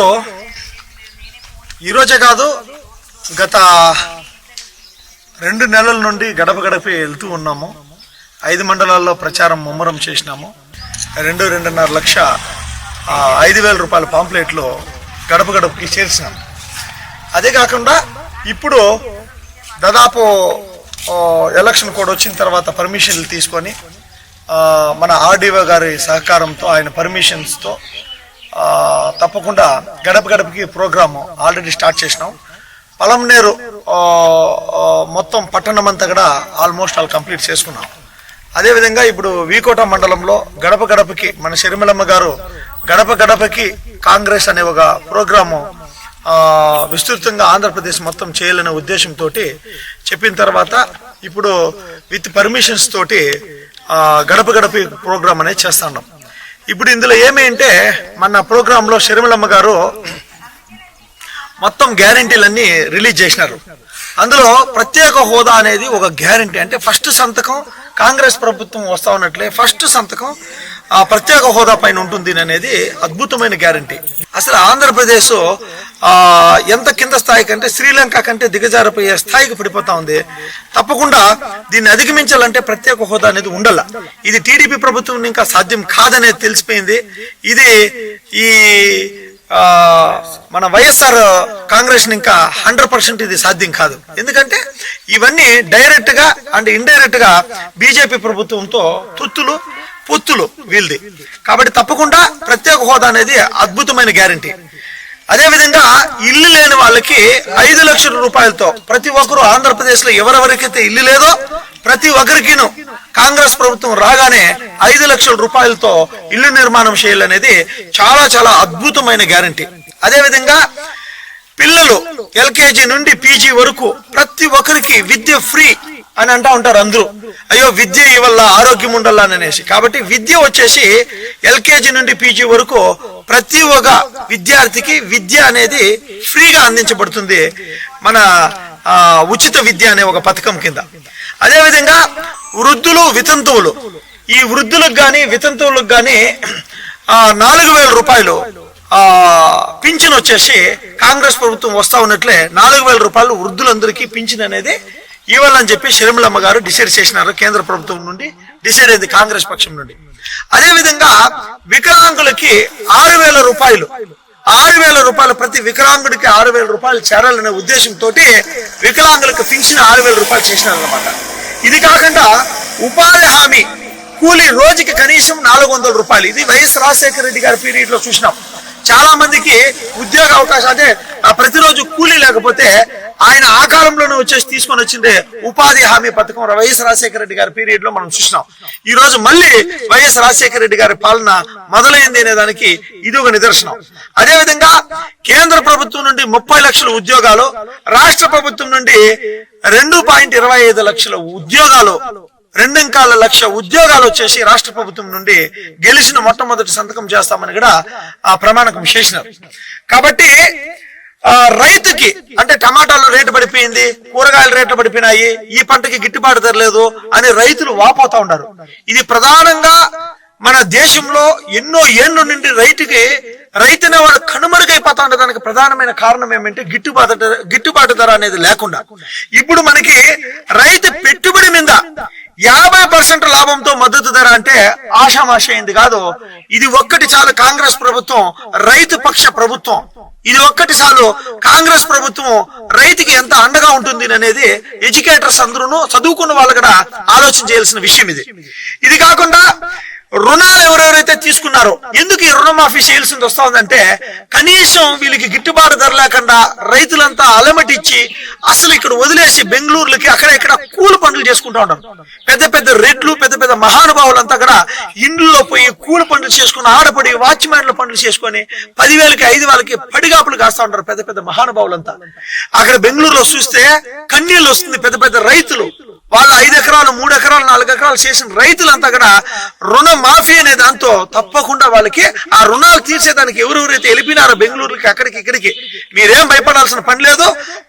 ఈరోజు ఈరోజే కాదు గత రెండు నెలల నుండి గడప గడప వెళ్తూ ఉన్నాము. ఐదు మండలాల్లో ప్రచారం ముమ్మరం చేసినాము. రెండు రెండున్నర లక్ష ఐదు వేల రూపాయల పాంప్లెట్లు గడప గడపకి చేర్చినాము అదే కాకుండా ఇప్పుడు దాదాపు ఎలక్షన్ కోడ్ వచ్చిన తర్వాత పర్మిషన్లు తీసుకొని మన ఆర్డీఓ గారి సహకారంతో ఆయన పర్మిషన్స్తో తప్పకుండా గడప గడపకి ప్రోగ్రాము ఆల్రెడీ స్టార్ట్ చేసినాం. పలంనేరు మొత్తం పట్టణం అంతా కూడా ఆల్మోస్ట్ ఆల్ కంప్లీట్ చేసుకున్నాం. అదేవిధంగా ఇప్పుడు వీకోట మండలంలో గడప గడపకి మన షర్మిలమ్మ గారు గడప గడపకి కాంగ్రెస్ అనే ఒక ప్రోగ్రాము విస్తృతంగా ఆంధ్రప్రదేశ్ మొత్తం చేయాలనే ఉద్దేశంతో చెప్పిన తర్వాత ఇప్పుడు విత్ పర్మిషన్స్ తోటి గడప గడప ప్రోగ్రామ్ అనేది చేస్తున్నాం. ఇప్పుడు ఇందులో ఏమి అంటే మన ప్రోగ్రాంలో షర్మిలమ్మ గారు మొత్తం గ్యారంటీలన్నీ రిలీజ్ చేసినారు. అందులో ప్రత్యేక హోదా అనేది ఒక గ్యారంటీ. అంటే ఫస్ట్ సంతకం కాంగ్రెస్ ప్రభుత్వం వస్తా ఉన్నట్లే ఫస్ట్ సంతకం ఆ ప్రత్యేక హోదా పైన ఉంటుంది అనేది అద్భుతమైన గ్యారంటీ. అసలు ఆంధ్రప్రదేశ్ ఆ, ఎంత కింద స్థాయి కంటే శ్రీలంక కంటే దిగజారిపోయే స్థాయికి పడిపోతా ఉంది. తప్పకుండా దీన్ని అధిగమించాలంటే ప్రత్యేక హోదా అనేది ఉండాల. ఇది టీడీపీ ప్రభుత్వం ఇంకా సాధ్యం కాదనేది తెలిసిపోయింది. ఇది ఈ మన వైఎస్ఆర్ కాంగ్రెస్ ఇంకా హండ్రెడ్ పర్సెంట్ ఇది సాధ్యం కాదు. ఎందుకంటే ఇవన్నీ డైరెక్ట్గా అండ్ ఇండైరెక్ట్గా బీజేపీ ప్రభుత్వంతో తుత్తులు పుత్తులు వీళ్ళది. కాబట్టి తప్పకుండా ప్రత్యేక హోదా అనేది అద్భుతమైన గ్యారంటీ. అదేవిధంగా ఇల్లు లేని వాళ్ళకి ఐదు లక్షల రూపాయలతో ప్రతి ఒక్కరు ఆంధ్రప్రదేశ్లో ఎవరెవరికైతే ఇల్లు లేదో ప్రతి ఒక్కరికిను కాంగ్రెస్ ప్రభుత్వం రాగానే ఐదు లక్షల రూపాయలతో ఇల్లు నిర్మాణం చేయాలనేది చాలా చాలా అద్భుతమైన గ్యారంటీ. అదేవిధంగా పిల్లలు ఎల్కేజీ నుండి పీజీ వరకు ప్రతి ఒక్కరికి విద్య ఫ్రీ అని అంటా ఉంటారు అందరూ. అయ్యో విద్య ఇవ్వాల ఆరోగ్యం ఉండాలా అని అనేసి కాబట్టి విద్య వచ్చేసి ఎల్కేజీ నుండి పీజీ వరకు ప్రతి ఒక్క విద్యార్థికి విద్య అనేది ఫ్రీగా అందించబడుతుంది మన ఉచిత విద్య అనే ఒక పథకం కింద. అదేవిధంగా వృద్ధులు వితంతువులు. ఈ వృద్ధులకు కానీ వితంతువులకు కానీ నాలుగు వేల రూపాయలు పింఛన్ వచ్చేసి కాంగ్రెస్ ప్రభుత్వం వస్తా ఉన్నట్లే నాలుగు వేల రూపాయలు వృద్ధులందరికీ పింఛన్ అనేది ఇవ్వాలని చెప్పి షర్మిలమ్మ గారు డిసైడ్ చేసినారు కేంద్ర ప్రభుత్వం నుండి డిసైడ్ అయింది కాంగ్రెస్ పక్షం నుండి. అదేవిధంగా వికలాంగులకి ఆరు వేల రూపాయలు ఆరు వేల రూపాయలు ప్రతి వికలాంగుడికి ఆరు వేల రూపాయలు చేరాలనే ఉద్దేశంతో వికలాంగులకు పింఛన్ ఆరు వేల రూపాయలు చేసినారన్నమాట. ఇది కాకుండా ఉపాధి హామీ కూలీ రోజుకి కనీసం నాలుగు వందల రూపాయలు. ఇది వైఎస్ రాజశేఖర రెడ్డి గారి పీరియడ్లో చూసినాం. చాలా మందికి ఉద్యోగ అవకాశం అంటే ప్రతిరోజు కూలీ లేకపోతే ఆయన ఆ కాలంలోనే వచ్చేసి తీసుకొని వచ్చిందే ఉపాధి హామీ పథకం వైఎస్ రాజశేఖర రెడ్డి గారి పీరియడ్లో మనం చూసినాం. ఈ రోజు మళ్ళీ వైఎస్ రాజశేఖర రెడ్డి గారి పాలన మొదలైంది అనే దానికి ఇది ఒక నిదర్శనం. అదే విధంగా కేంద్ర ప్రభుత్వం నుండి ముప్పై లక్షల ఉద్యోగాలు రాష్ట్ర ప్రభుత్వం నుండి రెండు పాయింట్ ఇరవై ఐదు లక్షల ఉద్యోగాలు రెండంకాల లక్ష ఉద్యోగాలు వచ్చేసి రాష్ట్ర ప్రభుత్వం నుండి గెలిచిన మొట్టమొదటి సంతకం చేస్తామని కూడా ఆ ప్రమాణకం చేసినారు. కాబట్టి ఆ రైతుకి అంటే టమాటాలు రేటు పడిపోయింది కూరగాయల రేట్లు పడిపోయినాయి ఈ పంటకి గిట్టుబాటు ధరలేదు అని రైతులు వాపోతా ఉన్నారు. ఇది ప్రధానంగా మన దేశంలో ఎన్నో ఏళ్ళ నుండి రైతుకి రైతునే వాడు కనుమరుగైపోతా ఉండే దానికి ప్రధానమైన కారణం ఏమంటే గిట్టుబాటు గిట్టుబాటు ధర అనేది లేకుండా. ఇప్పుడు మనకి రైతు పెట్టుబడి మీద యాభై పర్సెంట్ లాభంతో మద్దతు ధర అంటే ఆషామాషైంది కాదు. ఇది ఒక్కటి చాలు కాంగ్రెస్ ప్రభుత్వం రైతు పక్ష ప్రభుత్వం. ఇది ఒక్కటి చాలు కాంగ్రెస్ ప్రభుత్వం రైతుకి ఎంత అండగా ఉంటుంది అనేది ఎడ్యుకేటర్స్ అందరూ చదువుకున్న వాళ్ళు కూడా ఆలోచన చేయాల్సిన విషయం ఇది. ఇది కాకుండా రుణాలు ఎవరెవరైతే తీసుకున్నారో ఎందుకు ఈ రుణమాఫీ చేయాల్సింది వస్తుందంటే కనీసం వీళ్ళకి గిట్టుబాటు ధర లేకుండా రైతులంతా అలమటిచ్చి అసలు ఇక్కడ వదిలేసి బెంగళూరులకి అక్కడ ఇక్కడ కూలి పనులు చేసుకుంటా ఉంటారు. పెద్ద పెద్ద రెడ్లు పెద్ద పెద్ద మహానుభావులంతా కూడా ఇండ్లలో పోయి కూలి పనులు చేసుకుని ఆడపడి వాచ్మెన్ల పనులు చేసుకొని పదివేలకి ఐదు వేలకి పడిగాపులు కాస్తా ఉంటారు పెద్ద పెద్ద మహానుభావులంతా. అక్కడ బెంగళూరులో చూస్తే కన్నీళ్ళు వస్తుంది పెద్ద పెద్ద రైతులు. వాళ్ళు ఐదు ఎకరాలు మూడు ఎకరాలు నాలుగు ఎకరాలు చేసిన రైతులంతా కూడా రుణ మాఫీ అనే దాంతో తప్పకుండా వాళ్ళకి ఆ రుణాలు తీర్చేదానికి ఎవరెవరైతే వెళ్ళిపోయినారో బెంగళూరుకి అక్కడికి ఇక్కడికి మీరేం భయపడాల్సిన పని లేదు.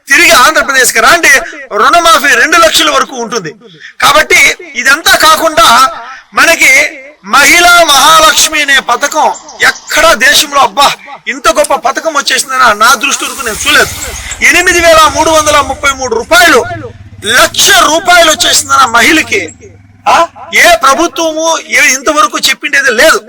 తిరిగి ఆంధ్రప్రదేశ్కి రాండి రుణమాఫీ రెండు లక్షల వరకు ఉంటుంది. కాబట్టి ఇదంతా కాకుండా మనకి మహిళా మహాలక్ష్మి అనే పథకం ఎక్కడా దేశంలో అబ్బా ఇంత గొప్ప పథకం వచ్చేసిందని నా దృష్టి వరకు నేను చూడలేదు. ఎనిమిది వేల మూడు వందల ముప్పై మూడు రూపాయలు లక్ష రూపాయలు వచ్చేసింది ఆ మహిళకి. ఆ? ఏ ప్రభుత్వము ఏ ఇంతవరకు చెప్పిండేది లేదు.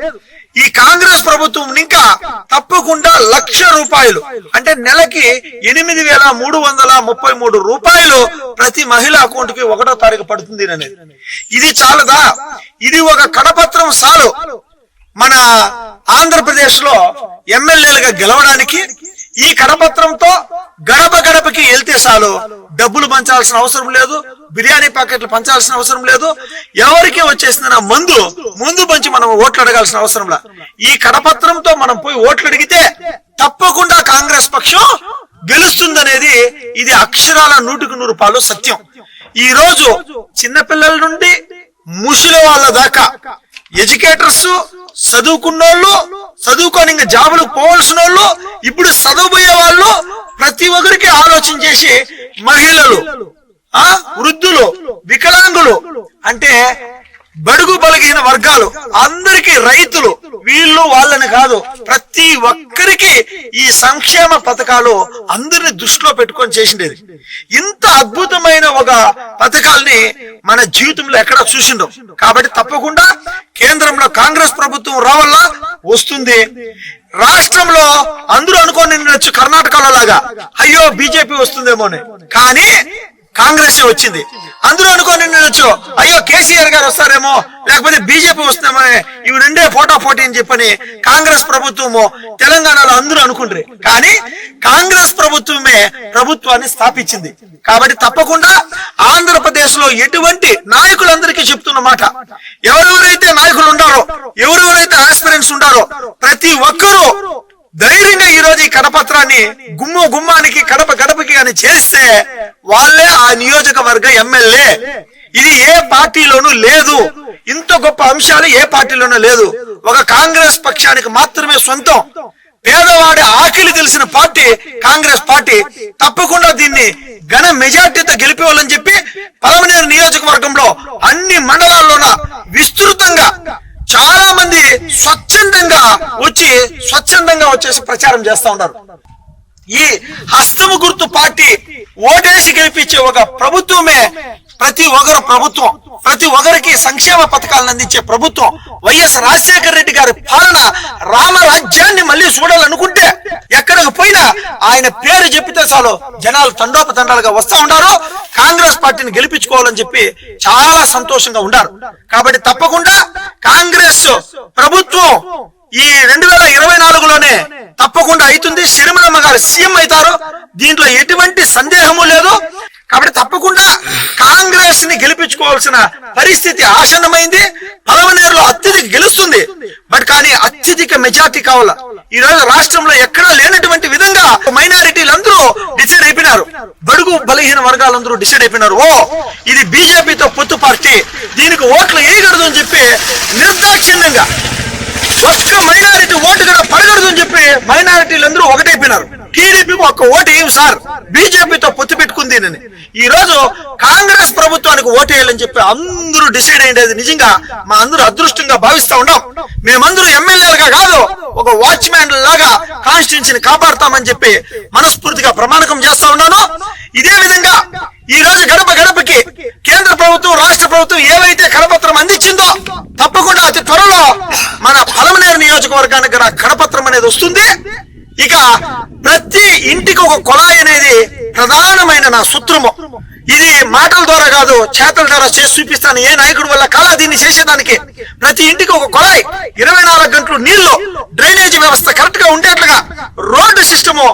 ఈ కాంగ్రెస్ ప్రభుత్వం ఇంకా తప్పకుండా లక్ష రూపాయలు అంటే నెలకి ఎనిమిది వేల మూడు వందల ముప్పై మూడు రూపాయలు ప్రతి మహిళ అకౌంట్కి ఒకటో తారీఖు పడుతుంది అనేది. ఇది చాలదా? ఇది ఒక కడపత్రం సాలు. మన ఆంధ్రప్రదేశ్లో ఎమ్మెల్యేలుగా గెలవడానికి ఈ కడపత్రంతో గడప గడపకి వెళ్తే చాలు. డబ్బులు పంచాల్సిన అవసరం లేదు బిర్యానీ ప్యాకెట్లు పంచాల్సిన అవసరం లేదు. ఎవరికి వచ్చేసిన మందు ముందు పంచి మనం ఓట్లు అడగాల్సిన అవసరం లే. ఈ కడపత్రంతో మనం పోయి ఓట్లు అడిగితే తప్పకుండా కాంగ్రెస్ పక్షం గెలుస్తుందనేది ఇది అక్షరాల నూటికి నూరు పాలు సత్యం. ఈ రోజు చిన్నపిల్లల నుండి ముసలి వాళ్ళ దాకా ఎడ్యుకేటర్స్ చదువుకున్నోళ్ళు చదువుకొని ఇంకా జాబులకు పోవాల్సిన వాళ్ళు ఇప్పుడు చదువుపోయే వాళ్ళు ప్రతి ఒక్కరికి ఆలోచన చేసి మహిళలు ఆ వృద్ధులు వికలాంగులు అంటే బడుగు బలగిన వర్గాలు అందరికీ రైతులు వీళ్ళు వాళ్ళని కాదు ప్రతి ఒక్కరికి ఈ సంక్షేమ పథకాలు అందరిని దృష్టిలో పెట్టుకొని చేసిండేది. ఇంత అద్భుతమైన ఒక పథకాల్ని మన జీవితంలో ఎక్కడ చూసిండం. కాబట్టి తప్పకుండా కేంద్రంలో కాంగ్రెస్ ప్రభుత్వం రావాలా? వస్తుంది. రాష్ట్రంలో అందరూ అనుకోని ఉండొచ్చు కర్ణాటకలో లాగా. అయ్యో బీజేపీ వస్తుందేమో అని కానీ కాంగ్రెస్ వచ్చింది. అందరూ అనుకోని ఉండొచ్చు అయ్యో కేసీఆర్ గారు వస్తారేమో లేకపోతే బీజేపీ వస్తుందేమో అని ఇవి రెండే పోటా పోటీ అని చెప్పని కాంగ్రెస్ ప్రభుత్వము తెలంగాణలో అందరూ అనుకుంటారు కానీ కాంగ్రెస్ ప్రభుత్వమే ప్రభుత్వాన్ని స్థాపించింది. కాబట్టి తప్పకుండా ఆంధ్రప్రదేశ్లో ఎటువంటి నాయకులందరికీ చెప్తున్న మాట. ఎవరెవరైతే నాయకులు ఉండారో ఎవరెవరైతే ఆస్పిరెంట్స్ ఉండారో ప్రతి ఒక్కరూ ధైర్యంగా ఈ రోజు ఈ కడపత్రాన్ని గుమ్మ గుమ్మానికి కడప గడపకి అని చేస్తే వాళ్ళే ఆ నియోజకవర్గ ఎమ్మెల్యే. ఇది ఏ పార్టీలోనూ లేదు. ఇంత గొప్ప అంశాలు ఏ పార్టీలోనూ లేదు. ఒక కాంగ్రెస్ పక్షానికి మాత్రమే సొంతం. పేదవాడి ఆకలి తెలిసిన పార్టీ కాంగ్రెస్ పార్టీ. తప్పకుండా దీన్ని ఘన మెజార్టీతో గెలిపేవాలని చెప్పి పలమనేరు నియోజకవర్గంలో అన్ని మండలాల్లోన విస్తృతంగా చాలా మంది స్వచ్ఛందంగా వచ్చి స్వచ్ఛందంగా వచ్చేసి ప్రచారం చేస్తా ఉన్నారు. ఈ హస్తము గుర్తు పార్టీ ఓటేసి గెలిపించే ఒక ప్రభుత్వమే ప్రతి ఒక్కరు ప్రభుత్వం. ప్రతి ఒక్కరికి సంక్షేమ పథకాలను అందించే ప్రభుత్వం. వైఎస్ రాజశేఖర రెడ్డి గారి పాలన రామరాజ్యాన్ని మళ్ళీ చూడాలనుకుంటే ఎక్కడికి పోయినా ఆయన పేరు చెప్పితే చాలు జనాలు తండోపతండాలుగా వస్తా ఉన్నారు కాంగ్రెస్ పార్టీని గెలిపించుకోవాలని చెప్పి చాలా సంతోషంగా ఉన్నారు. కాబట్టి తప్పకుండా కాంగ్రెస్ రెండు వేల ఇరవై నాలుగులోనే తప్పకుండా అవుతుంది. శర్మలమ్మ గారు సీఎం అవుతారు. దీంట్లో ఎటువంటి సందేహము లేదు. కాబట్టి తప్పకుండా కాంగ్రెస్ని గెలిపించుకోవాల్సిన పరిస్థితి ఆసన్నమైంది. పలవనేరులో అత్యధిక గెలుస్తుంది. బట్ కానీ అత్యధిక మెజార్టీ కావాల. ఈ రోజు రాష్ట్రంలో ఎక్కడా లేనటువంటి విధంగా మైనారిటీలు అందరూ డిసైడ్ అయిపోయినారు. బడుగు బలహీన వర్గాలందరూ డిసైడ్ అయిపోయినారు. ఓ ఇది బీజేపీతో పొత్తు పార్టీ. దీనికి ఓట్లు వేయకూడదు అని చెప్పి నిర్దాక్షిణ్యంగా ఫస్ట్ మైనారిటీ ఓటు కూడా పడకూడదు అని చెప్పి మైనారిటీలందరూ ఒకటైపోయినారు. టీడీపీకి ఒక్క ఓటు ఏం సార్? బీజేపీతో పొత్తు పెట్టుకుంది ఈ రోజు కాంగ్రెస్ ప్రభుత్వానికి ఓటు వేయాలని చెప్పి అందరూ డిసైడ్ అయ్యేది. నిజంగా మా అందరూ అదృష్టంగా భావిస్తా ఉన్నాం. మేమందరూ ఎమ్మెల్యేలుగా కాదు ఒక వాచ్మ్యాన్ లాగా కాన్స్టిట్యూన్సీని కాపాడతామని చెప్పి మనస్ఫూర్తిగా ప్రమాణకం చేస్తా ఉన్నాను. ఇదే విధంగా ఈ రోజు గడప గడపకి కేంద్ర ప్రభుత్వం రాష్ట్ర ప్రభుత్వం ఏవైతే కరపత్రం అందించిందో తప్పకుండా అతి త్వరలో మన పలమనేరు నియోజకవర్గానికి కడపత్రం కరపత్రం అనేది వస్తుంది. ఇక ప్రతి ఇంటికి ఒక కుళాయి అనేది ప్రధానమైన నా సూత్రము. ఇది మాటల ద్వారా కాదు చేతల ద్వారా చేసి చూపిస్తాను. ఏ నాయకుడు వల్ల కాలా దీన్ని చేసేదానికి? ప్రతి ఇంటికి ఒక కొలాయి ఇరవై నాలుగు గంటలు నీళ్ళు డ్రైనేజీ వ్యవస్థ కరెక్ట్గా ఉండేట్లుగా రోడ్డు సిస్టము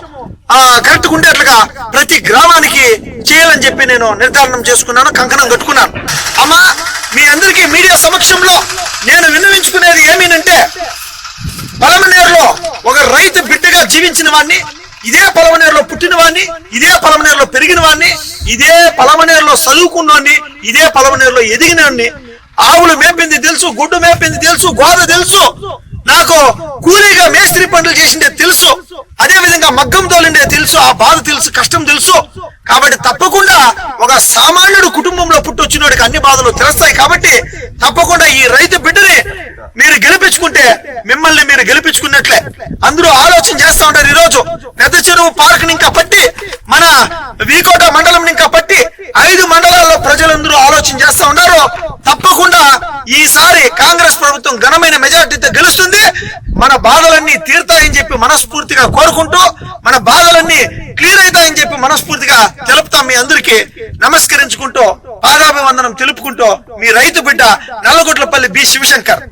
ఆ కరెక్ట్ ఉండేట్లుగా ప్రతి గ్రామానికి చేయాలని చెప్పి నేను నిర్ధారణం చేసుకున్నాను కంకణం కట్టుకున్నాను. అమ్మా మీ అందరికీ మీడియా సమక్షంలో నేను విన్నవించుకునేది ఏమీనంటే పలమనేరులో ఒక రైతు బిడ్డగా జీవించిన వాడిని ఇదే పలమనేరులో పుట్టిన వాడిని ఇదే పలమనేరులో పెరిగిన వాడిని ఇదే పలమనేరులో చదువుకున్నవాడిని ఇదే పలమనేరులో ఎదిగిన వాడిని ఆవులు మేపింది తెలుసు గుడ్డు మేపింది తెలుసు గోద తెలుసు. నాకు కూలీగా మేస్త్రి పనులు చేసిందే తెలుసు. అదే విధంగా మగ్గం తోలిండే తెలుసు. ఆ బాధ తెలుసు కష్టం తెలుసు. కాబట్టి తప్పకుండా ఒక సామాన్యుడు కుటుంబంలో పుట్టొచ్చినోడికి అన్ని బాధలు తెలుస్తాయి. కాబట్టి తప్పకుండా ఈ రైతు బిడ్డని మీరు గెలిపించుకుంటే మిమ్మల్ని మీరు గెలిపించుకున్నట్లే. అందరూ ఆలోచన చేస్తా ఉంటారు ఈ రోజు పెద్ద చెరువు పార్క్ ఇంకా పట్టి మన వీకోట మండలం ఇంకా పట్టి ఐదు మండలాల్లో ప్రజలందరూ ఆలోచన చేస్తా ఉన్నారు. తప్పకుండా ఈసారి కాంగ్రెస్ ప్రభుత్వం ఘనమైన మెజార్టీతో గెలుస్తుంది. మన బాధలన్నీ తీరుతాయని చెప్పి మనస్ఫూర్తిగా కోరుకుంటూ మన బాధలన్నీ క్లియర్ అవుతాయని చెప్పి మనస్ఫూర్తిగా తెలుపుతాం మీ అందరికీ. నమస్కరించుకుంటూ పాదాభివందనం తెలుపుకుంటూ మీ రైతు బిడ్డ నల్లగొట్లపల్లి బి శివశంకర్.